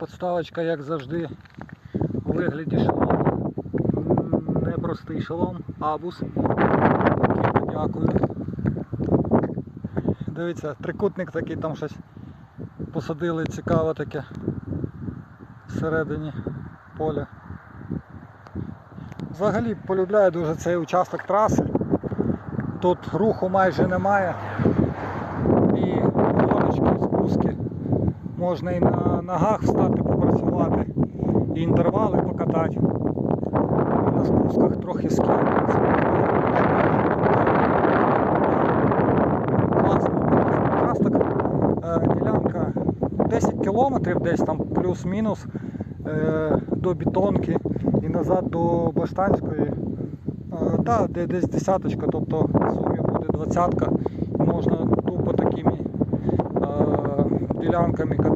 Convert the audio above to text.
Подставочка, як завжди, у вигляді шолому. М, Не простий шолом, абус. Дякую. Дивіться, трикутник такий там щось посадили цікаве таке всередині поля. Взагалі полюбляю дуже цей участок траси. Тут руху майже немає. І. Можна і на ногах встати, попрацювати, і інтервали покатати. На спусках трохи. Е, Ділянка 10 кілометрів десь там плюс-мінус е, до бетонки і назад до Баштанської. Е, Та, де десь десяточка, тобто в сумі буде двадцятка. Можна тупо такими е, ділянками катати.